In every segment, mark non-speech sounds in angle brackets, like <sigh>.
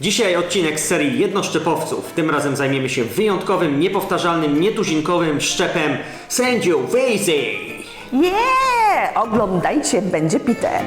Dzisiaj odcinek z serii Jednoszczepowców. Tym razem zajmiemy się wyjątkowym, niepowtarzalnym, nietuzinkowym szczepem Sangiovese. Nie! Oglądajcie, będzie Peter.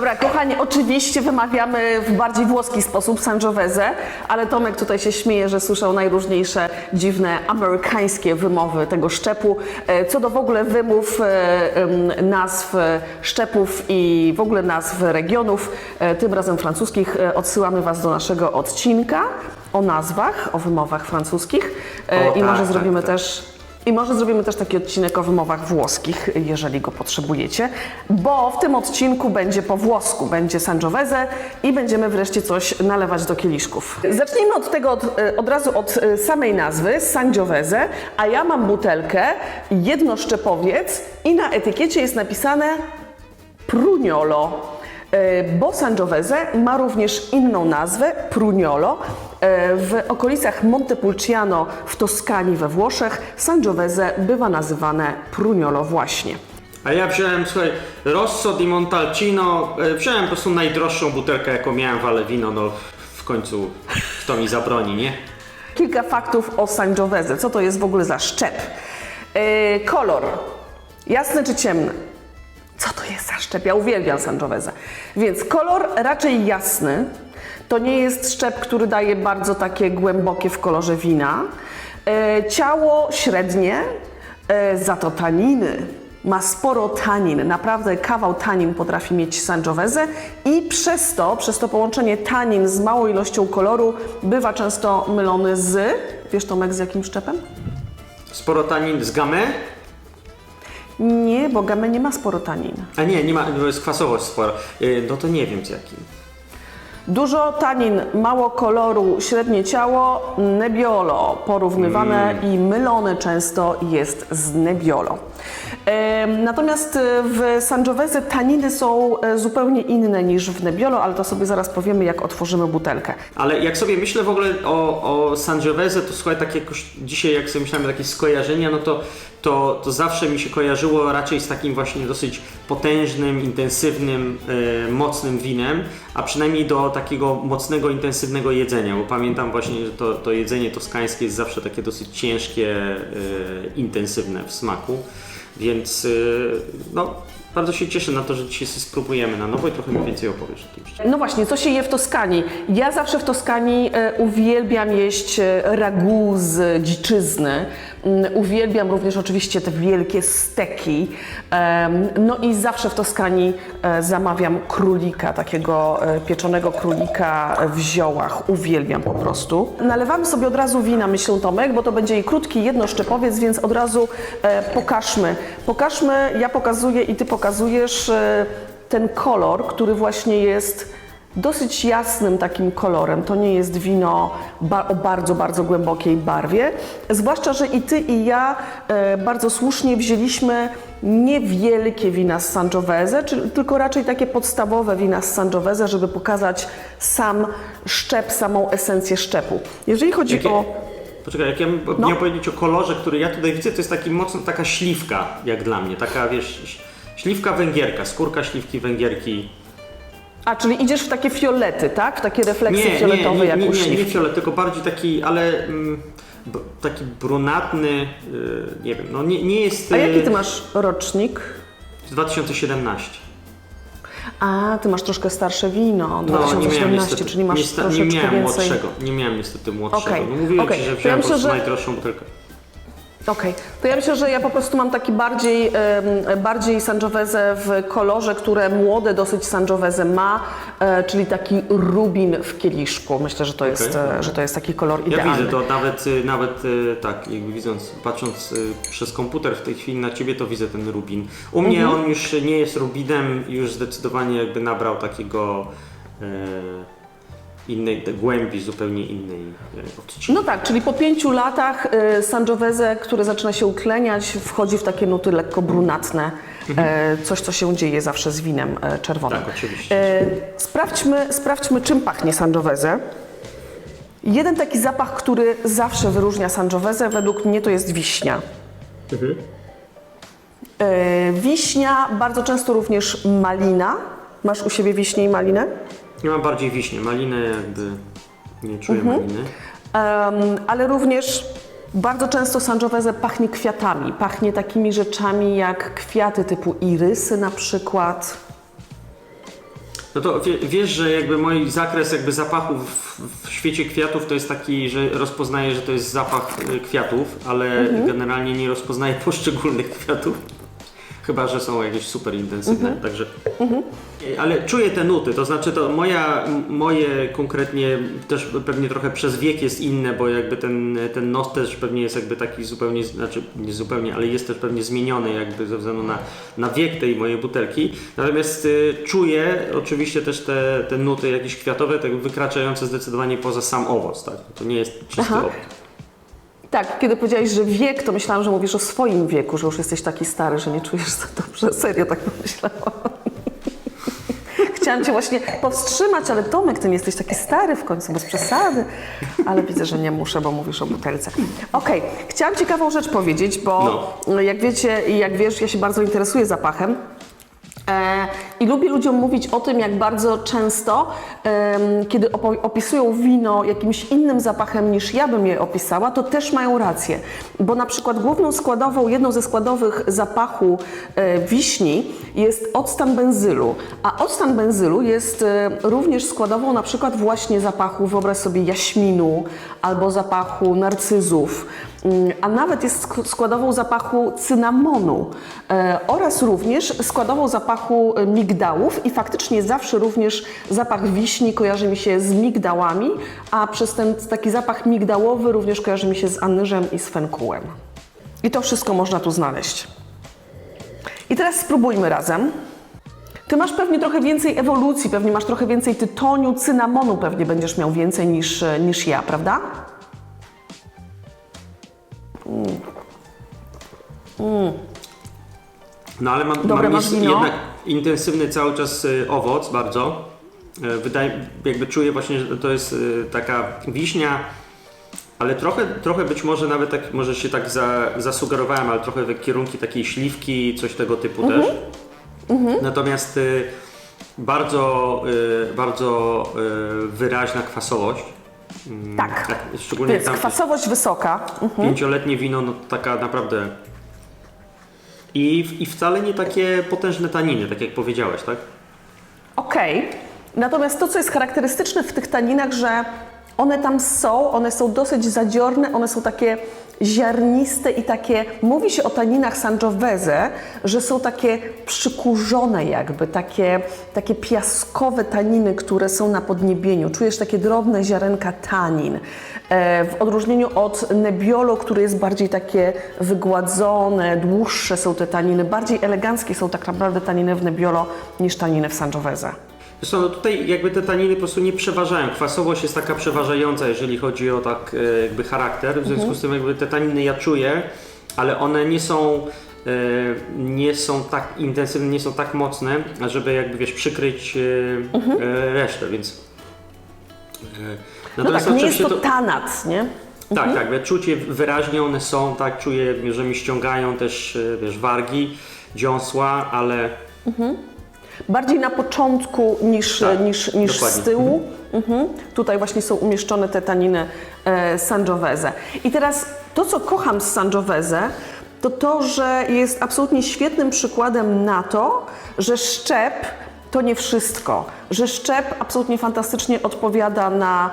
Dobra, kochani, oczywiście wymawiamy w bardziej włoski sposób Sangiovese, ale Tomek tutaj się śmieje, że słyszał najróżniejsze dziwne amerykańskie wymowy tego szczepu. E, Co do w ogóle wymów e, nazw szczepów i w ogóle nazw regionów, e, tym razem francuskich, odsyłamy Was do naszego odcinka o nazwach, o wymowach francuskich O, i tak, może tak, zrobimy tak. też i może zrobimy też taki odcinek o wymowach włoskich, jeżeli go potrzebujecie, bo w tym odcinku będzie po włosku, będzie Sangiovese i będziemy wreszcie coś nalewać do kieliszków. Zacznijmy od tego, od, e, od razu od e, samej nazwy, Sangiovese, a ja mam butelkę, jednoszczepowiec i na etykiecie jest napisane Pruniolo. E, Bo Sangiovese ma również inną nazwę, Pruniolo. E, W okolicach Montepulciano w Toskanii we Włoszech Sangiovese bywa nazywane Pruniolo właśnie. A ja wziąłem, słuchaj, Rosso di Montalcino. e, Wziąłem po prostu najdroższą butelkę, jaką miałem w Alevino. No w końcu kto mi zabroni, nie? Kilka faktów o Sangiovese. Co to jest w ogóle za szczep? E, kolor. Jasny czy ciemny? Co to jest za szczep? Ja uwielbiam Sangiovese. Więc kolor raczej jasny. To nie jest szczep, który daje bardzo takie głębokie w kolorze wina. E, ciało średnie, e, za to taniny. Ma sporo tanin, naprawdę kawał tanin potrafi mieć Sangiovese i przez to, przez to połączenie tanin z małą ilością koloru bywa często mylony z, wiesz Tomek z jakim szczepem? Sporo tanin z gamę. Nie, bo gamę nie ma sporo tanin. A nie, nie ma, bo jest kwasowość spora. E, No to nie wiem z jakim. Dużo tanin, mało koloru, średnie ciało, Nebbiolo porównywane i mylone często jest z Nebbiolo. Natomiast e, w Sangiovese taniny są e, zupełnie inne niż w Nebbiolo, ale to sobie zaraz powiemy, jak otworzymy butelkę. Ale jak sobie myślę w ogóle o, o Sangiovese, to słuchaj, tak jakoś dzisiaj jak sobie myślałem jakieś skojarzenia, no to, to, to zawsze mi się kojarzyło raczej z takim właśnie dosyć potężnym, intensywnym, e, mocnym winem, a przynajmniej do takiego mocnego, intensywnego jedzenia, bo pamiętam właśnie, że to, to jedzenie toskańskie jest zawsze takie dosyć ciężkie, e, intensywne w smaku, więc e, no, bardzo się cieszę na to, że dzisiaj spróbujemy na nowo i trochę mi więcej opowiesz o tym. No właśnie, co się je w Toskanii? Ja zawsze w Toskanii e, uwielbiam jeść e, ragu z dziczyzny. Mm, Uwielbiam również oczywiście te wielkie steki. No i zawsze w Toskanii e, zamawiam królika, takiego e, pieczonego królika w ziołach. Uwielbiam po prostu. Nalewamy sobie od razu wina, myślą Tomek, bo to będzie i krótki jednoszczepowiec, więc od razu e, pokażmy. Pokażmy, ja pokazuję i ty pokazujesz ten kolor, który właśnie jest dosyć jasnym takim kolorem. To nie jest wino ba- o bardzo, bardzo głębokiej barwie. Zwłaszcza, że i ty, i ja e, bardzo słusznie wzięliśmy niewielkie wina z Sangiovese, czy, tylko raczej takie podstawowe wina z Sangiovese, żeby pokazać sam szczep, samą esencję szczepu. Jeżeli chodzi Jakie- o... Poczekaj, jak ja bym No. miał powiedzieć o kolorze, który ja tutaj widzę, to jest taki mocno taka śliwka, jak dla mnie. Taka, wiesz, śliwka węgierka, skórka śliwki węgierki. A, czyli idziesz w takie fiolety, tak? W takie refleksje Nie, nie, fioletowe, nie, jak nie, u nie, nie śliwki. fiolet, tylko bardziej taki, ale mm, b- taki brunatny, y, nie wiem, no nie, nie jest... A jaki y, ty masz rocznik? 2017. A, ty masz troszkę starsze wino, No, nie miałem 2017, niestety, czyli masz nie, sta- troszeczkę nie miałem więcej. młodszego, nie miałem niestety młodszego. Okej, No, mówiłem okej. Ci, że To ja wziąłem po myślę, prostu że- najdroższą butelkę. Okej, to ja myślę, że ja po prostu mam taki bardziej, bardziej Sangiovese w kolorze, które młode dosyć Sangiovese ma, e, czyli taki rubin w kieliszku. Myślę, że to, jest, Okej. e, że to jest taki kolor Ja idealny. widzę to nawet, y, nawet tak, jakby widząc, patrząc przez komputer w tej chwili na ciebie, to widzę ten rubin. U mnie Mhm. on już nie jest rubinem, już zdecydowanie jakby nabrał takiego e, innej głębi, zupełnie innej e, odcinku. No tak, czyli po pięciu latach e, Sangiovese, które zaczyna się utleniać, wchodzi w takie nuty lekko brunatne. E, coś, co się dzieje zawsze z winem czerwonym. Tak, oczywiście. Sprawdźmy, sprawdźmy, czym pachnie Sangiovese. Jeden taki zapach, który zawsze wyróżnia Sangiovese, według mnie to jest wiśnia. E, wiśnia, bardzo często również malina. Masz u siebie wiśnię i malinę? Mam bardziej wiśnie, malinę jakby nie czuję Mhm. maliny. Em, ale również bardzo często Sangiovese pachnie kwiatami. Pachnie takimi rzeczami jak kwiaty typu irysy na przykład. No to wie, wiesz, że jakby mój zakres jakby zapachów w, w świecie kwiatów to jest taki, że rozpoznaję, że to jest zapach y, kwiatów, ale Mhm. generalnie nie rozpoznaję <laughs> poszczególnych kwiatów. Chyba, że są jakieś super intensywne, Mhm. także... Y, Ale czuję te nuty, to znaczy to moja, moje konkretnie też pewnie trochę przez wiek jest inne, bo jakby ten, ten nos też pewnie jest jakby taki zupełnie, znaczy nie zupełnie, ale jest też pewnie zmieniony jakby ze względu na, na wiek tej mojej butelki. Natomiast y, czuję oczywiście też te, te nuty jakieś kwiatowe, tak wykraczające zdecydowanie poza sam owoc, tak? To nie jest czysty Aha. owoc. Tak, kiedy powiedziałeś, że wiek, to myślałam, że mówisz o swoim wieku, że już jesteś taki stary, że nie czujesz za dobrze. Serio tak pomyślałam. Chciałam cię właśnie powstrzymać, ale Tomek, ty nie jesteś taki stary w końcu, bez przesady. Ale widzę, że nie muszę, bo mówisz o butelce. Okej, chciałam ciekawą rzecz powiedzieć, bo jak wiecie i jak wiesz, ja się bardzo interesuję zapachem. E, I lubię ludziom mówić o tym, jak bardzo często, em, kiedy opisują wino jakimś innym zapachem niż ja bym je opisała, to też mają rację. Bo na przykład główną składową, jedną ze składowych zapachu e, wiśni jest octan benzylu. A octan benzylu jest e, również składową na przykład właśnie zapachu, wyobraź sobie, jaśminu albo zapachu narcyzów. Mm, a nawet jest sk- składową zapachu cynamonu e, oraz również składową zapachu e, migdałów i faktycznie zawsze również zapach wiśni kojarzy mi się z migdałami, a przez ten taki zapach migdałowy również kojarzy mi się z anyżem i z fenkułem. I to wszystko można tu znaleźć. I teraz spróbujmy razem. Ty masz pewnie trochę więcej ewolucji, pewnie masz trochę więcej tytoniu, cynamonu pewnie będziesz miał więcej niż, e, niż ja, prawda? No ale mam, Dobre mam masz wino? jednak intensywny cały czas y, owoc bardzo. Y, Wydaje, jakby czuję właśnie, że to jest y, taka wiśnia, ale trochę, trochę być może nawet tak, może się tak za, zasugerowałem, ale trochę w kierunki takiej śliwki, coś tego typu Mhm. też. Natomiast y, bardzo, bardzo wyraźna kwasowość. Mm, Tak. Szczególnie Więc tam kwasowość wysoka. Mhm. pięcioletnie wino, no to taka naprawdę. I, I wcale nie takie potężne taniny, tak jak powiedziałeś, tak? Okej. Natomiast to, co jest charakterystyczne w tych taninach, że one tam są, one są dosyć zadziorne, one są takie ziarniste i takie, mówi się o taninach Sangiovese, że są takie przykurzone jakby, takie, takie piaskowe taniny, które są na podniebieniu. Czujesz takie drobne ziarenka tanin. E, w odróżnieniu od Nebbiolo, które jest bardziej takie wygładzone, dłuższe są te taniny, bardziej eleganckie są tak naprawdę taniny w Nebbiolo niż taniny w Sangiovese. Zresztą no tutaj jakby te taniny po prostu nie przeważają. Kwasowość jest taka przeważająca, jeżeli chodzi o tak e, jakby charakter. W związku z tym jakby te taniny ja czuję, ale one nie są e, nie są tak intensywne, nie są tak mocne, żeby jakby wiesz przykryć e, e, resztę, więc e, No tak, nie jest oczywiście to tanat, nie? Tak, tak, ja czucie wyraźnie one są, tak, czuję, że mi ściągają też, wiesz, wargi, dziąsła, ale Bardziej na początku niż, Tak, niż, niż z tyłu. Mhm. Tutaj właśnie są umieszczone te taniny e, Sangiovese. I teraz to, co kocham z Sangiovese, to to, że jest absolutnie świetnym przykładem na to, że szczep to nie wszystko, że szczep absolutnie fantastycznie odpowiada na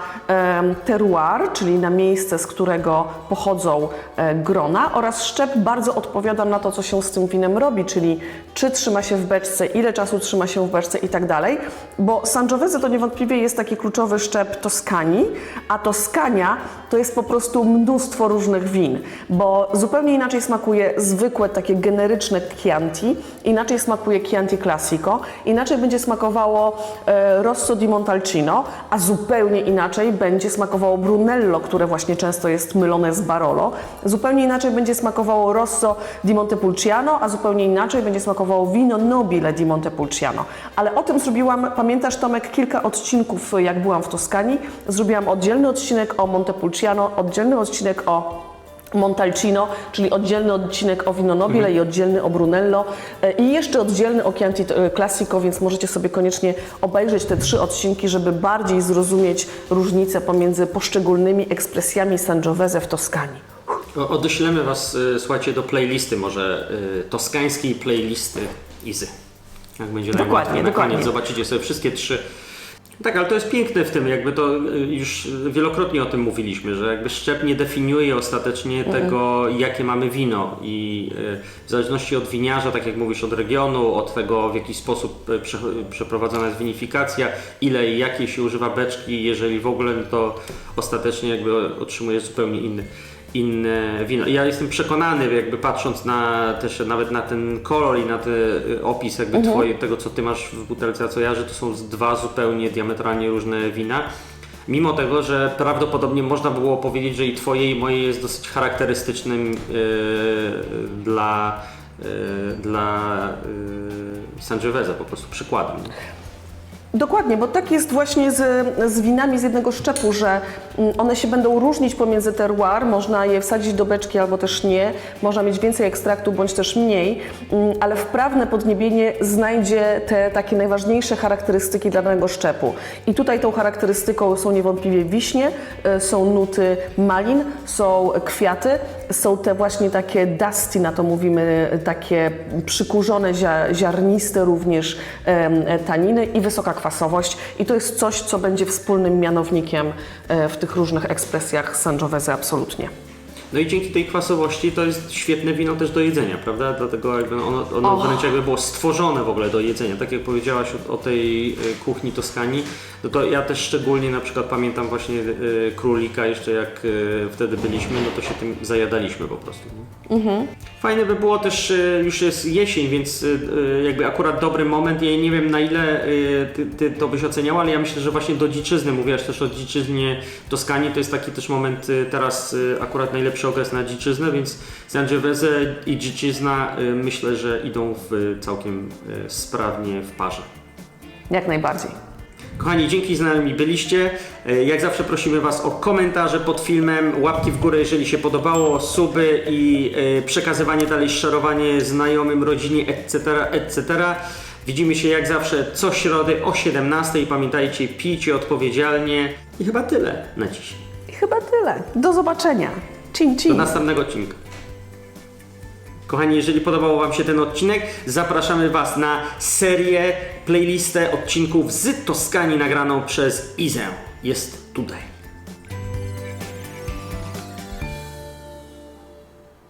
terroir, czyli na miejsce, z którego pochodzą e, grona oraz szczep bardzo odpowiada na to, co się z tym winem robi, czyli czy trzyma się w beczce, ile czasu trzyma się w beczce i tak dalej, bo Sangiovese to niewątpliwie jest taki kluczowy szczep Toskanii, a Toskania to jest po prostu mnóstwo różnych win, bo zupełnie inaczej smakuje zwykłe takie generyczne Chianti, inaczej smakuje Chianti Classico, inaczej będzie smakowało e, Rosso di Montalcino, a zupełnie inaczej będzie smakowało Brunello, które właśnie często jest mylone z Barolo, zupełnie inaczej będzie smakowało Rosso di Montepulciano, a zupełnie inaczej będzie smakowało Vino Nobile di Montepulciano. Ale o tym zrobiłam, pamiętasz Tomek, kilka odcinków, jak byłam w Toskanii, zrobiłam oddzielny odcinek o Montepulciano, oddzielny odcinek o Montalcino, czyli oddzielny odcinek o Vino Nobile i oddzielny o Brunello e, i jeszcze oddzielny o Chianti e, Classico, więc możecie sobie koniecznie obejrzeć te trzy odcinki, żeby bardziej zrozumieć różnicę pomiędzy poszczególnymi ekspresjami Sangiovese w Toskanii. Odeślemy Was, y, słuchajcie, do playlisty może toskańskiej playlisty Izy. Jak będzie na- Dokładnie, na dokładnie. koniec, zobaczycie sobie wszystkie trzy. Tak, ale to jest piękne w tym, jakby to y, już wielokrotnie o tym mówiliśmy, że jakby szczep nie definiuje ostatecznie Mhm. tego, jakie mamy wino i y, w zależności od winiarza, tak jak mówisz, od regionu, od tego, w jaki sposób y, prze, przeprowadzana jest winifikacja, ile i jakiej się używa beczki, jeżeli w ogóle, no to ostatecznie jakby otrzymuje zupełnie inny inne wino. Ja jestem przekonany, jakby patrząc na też nawet na ten kolor i na ten y, opis jakby twoje, tego, co ty masz w butelce, a co ja, że to są dwa zupełnie diametralnie różne wina. Mimo tego, że prawdopodobnie można było powiedzieć, że i twoje i moje jest dosyć charakterystycznym y, dla, y, dla y, Sangiovese po prostu przykładem. Dokładnie, bo tak jest właśnie z, z winami z jednego szczepu, że mm, one się będą różnić pomiędzy terroir, można je wsadzić do beczki albo też nie, można mieć więcej ekstraktu bądź też mniej, mm, ale wprawne podniebienie znajdzie te takie najważniejsze charakterystyki danego szczepu. I tutaj tą charakterystyką są niewątpliwie wiśnie, y, są nuty malin, są kwiaty, są te właśnie takie dusty, na to mówimy, takie przykurzone, zia- ziarniste również taniny i wysoka kwasowość. I to jest coś, co będzie wspólnym mianownikiem e, w tych różnych ekspresjach Sangiovese absolutnie. No i dzięki tej kwasowości to jest świetne wino też do jedzenia, prawda? Dlatego jakby ono, ono Och. wręcz jakby było stworzone w ogóle do jedzenia. Tak jak powiedziałaś o, o tej y, kuchni Toskanii, no to ja też szczególnie na przykład pamiętam właśnie y, królika jeszcze jak y, wtedy byliśmy, no to się tym zajadaliśmy po prostu. nie? Fajne by było też, y, już jest jesień, więc jakby akurat dobry moment. Ja nie wiem na ile ty, ty to byś oceniał, ale ja myślę, że właśnie do dziczyzny, mówiłaś też o dziczyznie Toskanii, to jest taki też moment teraz akurat najlepszy okres na dziczyznę, więc Sangiovese i dziczyzna y, myślę, że idą w, y, całkiem y, sprawnie w parze. Jak najbardziej. Kochani, dzięki, że z nami byliście. Jak zawsze prosimy Was o komentarze pod filmem, łapki w górę, jeżeli się podobało, suby i przekazywanie dalej, szerowanie znajomym, rodzinie, etc., etc. Widzimy się jak zawsze co środy o 17:00. Pamiętajcie, pijcie odpowiedzialnie. I chyba tyle na dziś. I chyba tyle. Do zobaczenia. Cin, Do cin. następnego odcinka. Kochani, jeżeli podobał Wam się ten odcinek, zapraszamy Was na serię, playlistę odcinków z Toskanii nagraną przez Izę. Jest tutaj.